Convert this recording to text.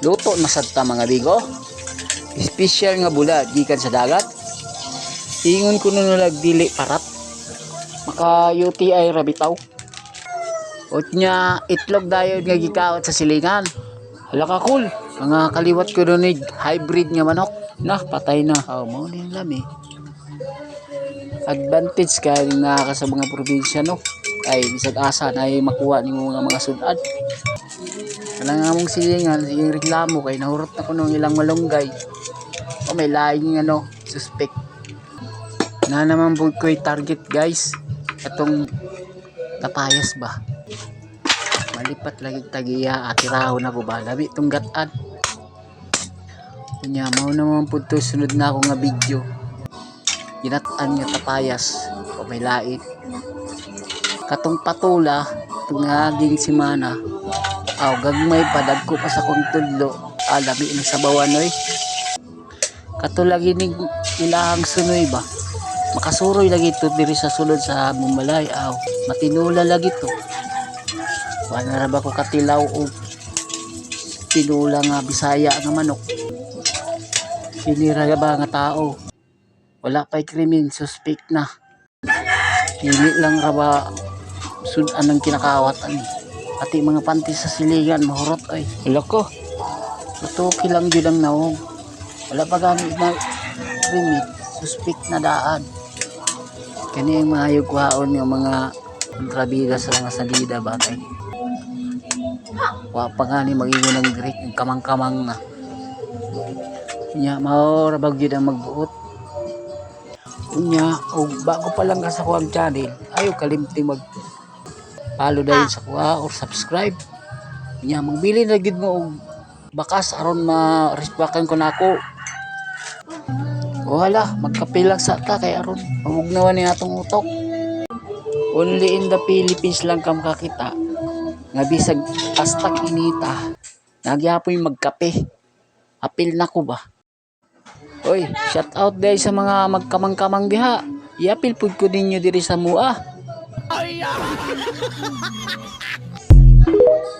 Luto masad ta mga bigo. Special nga bula gikan sa dagat. Ingon ko nun nalag dili parat. Maka UTI rabitaw. Ot nya itlog dayon nga gikawat sa silingan. Hala ka cool. Mga kaliwat ko nun hybrid nga manok. Nah, patay na. Oh, mo din lami. Advantage ka nga ka sa mga probinsya no. Ay, bisag asa na ay makuha ni mga mga sudan. Wala nga mong silingan, sige reklamo kay nahurot na ko ilang malunggay. O may laing ano, suspect. Na naman po ko target guys. Atong tapayas ba? Malipat lagi tagiya at iraho na ko ba? Labi itong gatan. Kanya, mao naman po to sunod na ako nga video. Ginatan nga tapayas. O may lait. Katong patula, itong naging simana, Aw, gagmay padag ko pa sa kong tudlo. Alami na sa bawanoy. Katulagi ni ilahang sunoy ba? Makasuroy lagi to diri sa sulod sa Mumalay. Aw, matinula lagi to. Wala na ba ko katilaw o tinula nga bisaya nga manok. Sinira ba nga tao? Wala pa'y krimen, suspect na. Dili lang ra ba sudan ng kinakawatan. Pati mga panty sa siligan, mahurot ay. Wala ko. Matuki lang yun ang naong. Wala pa gamit na limit. Suspect na daan. Kani yung mga yugwaon yung mga kontrabida sa mga salida batay. Wa pa nga ni mag-ingon ng Greek, kamang-kamang na. Nya, maura bag yun ang magbuot. Nya, o bago pa lang ka sa kuwang channel, ayaw kalimti mag follow dahil sa kuha or subscribe. Nya magbili na gid mo og bakas aron ma-respectan ko nako wala magkapilang sa ta kay aron. Mamugnawan ni atong utok. Only in the Philippines lang kam kakita nga bisag hasta kinita nagyapoy magkape. Apil na ko ba Oy, shout out day sa mga magkamang-kamang diha. Iapil pud ko ninyo diri sa mua. Ay, ah.